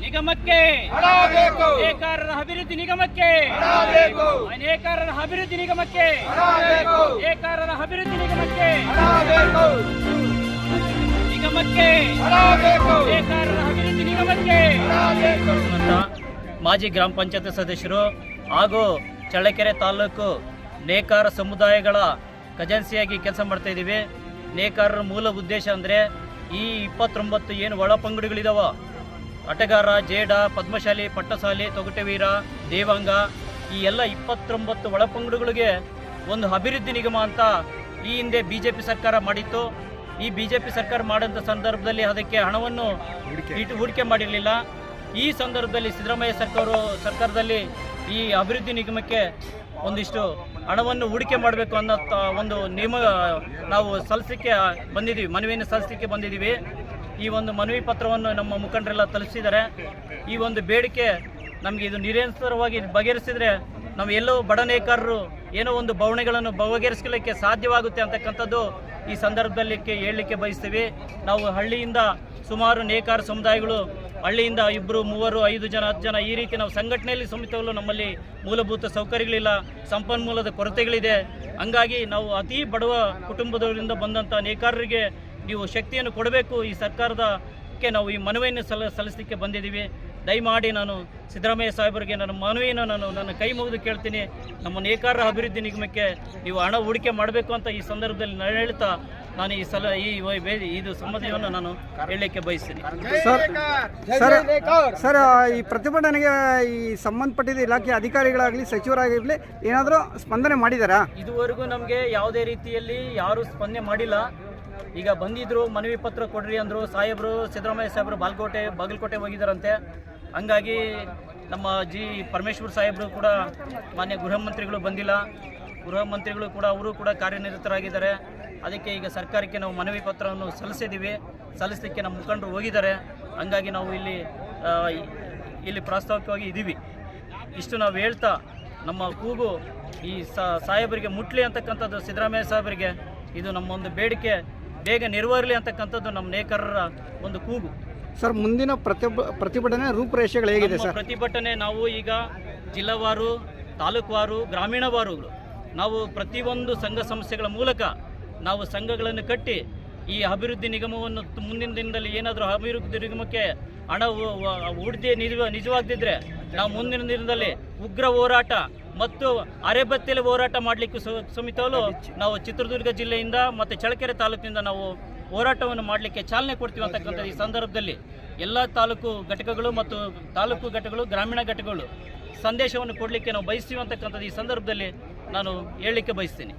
ನಿಗಮಕ್ಕೆ. ಹಣ ಅಭಿವೃದ್ಧಿ ನಿಗಮಕ್ಕೆ. ಹಣ ಅಭಿವೃದ್ಧಿ ನಿಗಮಕ್ಕೆ. ಹಣ ಅಭಿವೃದ್ಧಿ ನಿಗಮಕ್ಕೆ. ಹಣ ನಿಗಮಕ್ಕೆ. ಹಣ ಅಭಿವೃದ್ಧಿ ನಿಗಮಕ್ಕೆ. ಮಾಜಿ ಗ್ರಾಮ ಪಂಚಾಯತ್ ಸದಸ್ಯರು ಹಾಗೂ ಚಳ್ಳಕೆರೆ ತಾಲೂಕು ನೇಕಾರ ಸಮುದಾಯಗಳ ಖಜಾನ್ಸಿಯಾಗಿ ಕೆಲಸ ಮಾಡ್ತಾ ಇದ್ದೀವಿ. ನೇಕಾರರ ಮೂಲ ಉದ್ದೇಶ ಅಂದರೆ ಈ ಇಪ್ಪತ್ತೊಂಬತ್ತು ಏನು ಒಳ ಪಂಗಡಿಗಳಿದಾವ ಆಟಗಾರ ಜೇಡ ಪದ್ಮಶಾಲಿ ಪಟ್ಟಸಾಲಿ ತೊಗಟೆವೀರ ದೇವಾಂಗ ಈ ಎಲ್ಲ ಇಪ್ಪತ್ತೊಂಬತ್ತು ಒಳ ಪಂಗಡಗಳಿಗೆ ಒಂದು ಅಭಿವೃದ್ಧಿ ನಿಗಮ ಅಂತ ಈ ಹಿಂದೆ ಬಿ ಜೆ ಪಿ ಸರ್ಕಾರ ಮಾಡಿತ್ತು. ಈ ಬಿ ಜೆ ಪಿ ಸರ್ಕಾರ ಮಾಡಿದಂಥ ಸಂದರ್ಭದಲ್ಲಿ ಅದಕ್ಕೆ ಹಣವನ್ನು ಇಟ್ಟು ಹೂಡಿಕೆ ಮಾಡಿರಲಿಲ್ಲ. ಈ ಸಂದರ್ಭದಲ್ಲಿ ಸಿದ್ದರಾಮಯ್ಯ ಸರ್ಕಾರ ಸರ್ಕಾರದಲ್ಲಿ ಈ ಅಭಿವೃದ್ಧಿ ನಿಗಮಕ್ಕೆ ಒಂದಿಷ್ಟು ಹಣವನ್ನು ಹೂಡಿಕೆ ಮಾಡಬೇಕು ಅನ್ನೋ ಒಂದು ನಿಯಮ, ನಾವು ಸಲ್ಲಿಸಲಿಕ್ಕೆ ಬಂದಿದ್ದೀವಿ, ಮನವಿಯನ್ನು ಸಲ್ಲಿಸಲಿಕ್ಕೆ ಬಂದಿದ್ದೀವಿ. ಈ ಒಂದು ಮನವಿ ಪತ್ರವನ್ನು ನಮ್ಮ ಮುಖಂಡರೆಲ್ಲ ತಲುಪಿಸಿದ್ದಾರೆ. ಈ ಒಂದು ಬೇಡಿಕೆ ನಮಗೆ ಇದು ನಿರಂತರವಾಗಿ ಬಗೆಹರಿಸಿದರೆ ನಾವು ಎಲ್ಲೋ ಬಡ ನೇಕಾರರು ಏನೋ ಒಂದು ಬವಣೆಗಳನ್ನು ಬಗೆಹರಿಸಲಿಕ್ಕೆ ಸಾಧ್ಯವಾಗುತ್ತೆ ಅಂತಕ್ಕಂಥದ್ದು ಈ ಸಂದರ್ಭದಲ್ಲಿ ಹೇಳಲಿಕ್ಕೆ ಬಯಸ್ತೀವಿ. ನಾವು ಹಳ್ಳಿಯಿಂದ ಸುಮಾರು ನೇಕಾರ ಸಮುದಾಯಗಳು ಹಳ್ಳಿಯಿಂದ ಇಬ್ಬರು ಮೂವರು, ಐದು ಜನ, ಹತ್ತು ಜನ ಈ ರೀತಿ ನಾವು ಸಂಘಟನೆಯಲ್ಲಿ ಸಮಿತವಲ್ಲೂ ನಮ್ಮಲ್ಲಿ ಮೂಲಭೂತ ಸೌಕರ್ಯಗಳಿಲ್ಲ, ಸಂಪನ್ಮೂಲದ ಕೊರತೆಗಳಿದೆ. ಹಂಗಾಗಿ ನಾವು ಅತಿ ಬಡವ ಕುಟುಂಬದವರಿಂದ ಬಂದಂಥ ನೇಕಾರರಿಗೆ ನೀವು ಶಕ್ತಿಯನ್ನು ಕೊಡಬೇಕು. ಈ ಸರ್ಕಾರದಕ್ಕೆ ನಾವು ಈ ಮನವಿಯನ್ನು ಸಲ, ಸಲ್ಲಿಸಲಿಕ್ಕೆ ಬಂದಿದ್ದೀವಿ. ದಯಮಾಡಿ ನಾನು ಸಿದ್ದರಾಮಯ್ಯ ಸಾಹೇಬರಿಗೆ ನನ್ನ ಮನವಿಯನ್ನು ನಾನು ನನ್ನ ಕೈ ಮುಗಿದು ಕೇಳ್ತೀನಿ. ನಮ್ಮ ನೇಕಾರರ ಅಭಿವೃದ್ಧಿ ನಿಗಮಕ್ಕೆ ನೀವು ಹಣ ಹೂಡಿಕೆ ಮಾಡಬೇಕು ಅಂತ ಈ ಸಂದರ್ಭದಲ್ಲಿ ನಾನು ಹೇಳ್ತಾ ನಾನು ಈ ಸಲ ಈ ಇದು ಸಮ್ಮತಿಯನ್ನು ನಾನು ಹೇಳಲಿಕ್ಕೆ ಬಯಸ್ತೀನಿ. ಸರ್ ಸರ್ ಸರ್ ಈ ಪ್ರತಿಭಟನೆಗೆ ಈ ಸಂಬಂಧಪಟ್ಟಿದ್ದ ಇಲಾಖೆ ಅಧಿಕಾರಿಗಳಾಗಲಿ ಸಚಿವರಾಗಿರಲಿ ಏನಾದರೂ ಸ್ಪಂದನೆ ಮಾಡಿದಾರಾ? ಇದುವರೆಗೂ ನಮಗೆ ಯಾವುದೇ ರೀತಿಯಲ್ಲಿ ಯಾರೂ ಸ್ಪಂದನೆ ಮಾಡಿಲ್ಲ. ಈಗ ಬಂದಿದ್ರು ಮನವಿ ಪತ್ರ ಕೊಡ್ರಿ ಅಂದರು ಸಾಹೇಬರು ಸಿದ್ದರಾಮಯ್ಯ ಸಾಹೇಬರು ಬಾಲ್ಕೋಟೆ ಬಾಗಲಕೋಟೆ ಹೋಗಿದ್ದಾರಂತೆ ಹಂಗಾಗಿ ನಮ್ಮ ಜಿ ಪರಮೇಶ್ವರ್ ಸಾಹೇಬರು ಕೂಡ ಮಾನ್ಯ ಗೃಹ ಮಂತ್ರಿಗಳು ಬಂದಿಲ್ಲ. ಗೃಹ ಮಂತ್ರಿಗಳು ಕೂಡ ಅವರು ಕೂಡ ಕಾರ್ಯನಿರತರಾಗಿದ್ದಾರೆ. ಅದಕ್ಕೆ ಈಗ ಸರ್ಕಾರಕ್ಕೆ ನಾವು ಮನವಿ ಪತ್ರವನ್ನು ಸಲ್ಲಿಸಿದ್ದೀವಿ. ಸಲ್ಲಿಸಲಿಕ್ಕೆ ನಮ್ಮ ಮುಖಂಡರು ಹೋಗಿದ್ದಾರೆ. ಹಂಗಾಗಿ ನಾವು ಇಲ್ಲಿ ಇಲ್ಲಿ ಪ್ರಾಸ್ತಾವಿಕವಾಗಿ ಇದ್ದೀವಿ. ಇಷ್ಟು ನಾವು ಹೇಳ್ತಾ ನಮ್ಮ ಕೂಗು ಈ ಸಾಹೇಬರಿಗೆ ಮುಟ್ಲಿ ಅಂತಕ್ಕಂಥದ್ದು ಸಿದ್ದರಾಮಯ್ಯ ಸಾಹೇಬರಿಗೆ. ಇದು ನಮ್ಮ ಒಂದು ಬೇಡಿಕೆ. ಬೇಗ ನೆರವೇರಲಿ ಅಂತಕ್ಕಂಥದ್ದು ನಮ್ಮ ನೇಕಾರರ ಒಂದು ಕೂಗು. ಸರ್ ಮುಂದಿನ ಪ್ರತಿಭ ಪ್ರತಿಭಟನೆ ರೂಪುರೇಷೆಗಳು ಹೇಗಿದೆ ಸರ್? ಪ್ರತಿಭಟನೆ ನಾವು ಈಗ ಜಿಲ್ಲಾವಾರು ತಾಲೂಕುವಾರು ಗ್ರಾಮೀಣವಾರು ನಾವು ಪ್ರತಿಯೊಂದು ಸಂಘ ಸಂಸ್ಥೆಗಳ ಮೂಲಕ ನಾವು ಸಂಘಗಳನ್ನು ಕಟ್ಟಿ ಈ ಅಭಿವೃದ್ಧಿ ನಿಗಮವನ್ನು ಮುಂದಿನ ದಿನದಲ್ಲಿ ಏನಾದರೂ ಅಭಿವೃದ್ಧಿ ನಿಗಮಕ್ಕೆ ಹಣ ಹೂಡಿಕೆ ನಿಜ ನಿಜವಾಗದಿದ್ದರೆ ನಾವು ಮುಂದಿನ ದಿನದಲ್ಲಿ ಉಗ್ರ ಹೋರಾಟ ಮತ್ತು ಅರೆಬತ್ತಿಯಲ್ಲಿ ಹೋರಾಟ ಮಾಡಲಿಕ್ಕೆ ಸಮಿತಲು ನಾವು ಚಿತ್ರದುರ್ಗ ಜಿಲ್ಲೆಯಿಂದ ಮತ್ತು ಚಳಕೆರೆ ತಾಲೂಕಿನಿಂದ ನಾವು ಹೋರಾಟವನ್ನು ಮಾಡಲಿಕ್ಕೆ ಚಾಲನೆ ಕೊಡ್ತೀವಿ ಅಂತಕ್ಕಂಥ ಈ ಸಂದರ್ಭದಲ್ಲಿ ಎಲ್ಲ ತಾಲೂಕು ಘಟಕಗಳು ಮತ್ತು ತಾಲೂಕು ಘಟಕಗಳು, ಗ್ರಾಮೀಣ ಘಟಕಗಳು ಸಂದೇಶವನ್ನು ಕೊಡಲಿಕ್ಕೆ ನಾವು ಬಯಸ್ತೀವಿ ಅಂತಕ್ಕಂಥದ್ದು ಈ ಸಂದರ್ಭದಲ್ಲಿ ನಾನು ಹೇಳಲಿಕ್ಕೆ ಬಯಸ್ತೀನಿ.